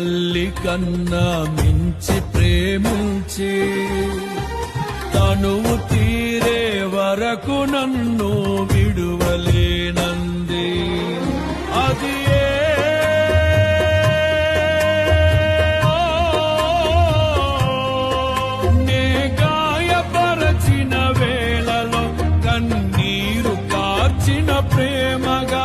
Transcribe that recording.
తల్లి కన్నా మించి ప్రేమించి. తనువు తీరే వరకు నన్ను విడువలేనంది. అది నే గాయపరచిన వేళలో కన్నీరు కార్చిన ప్రేమగా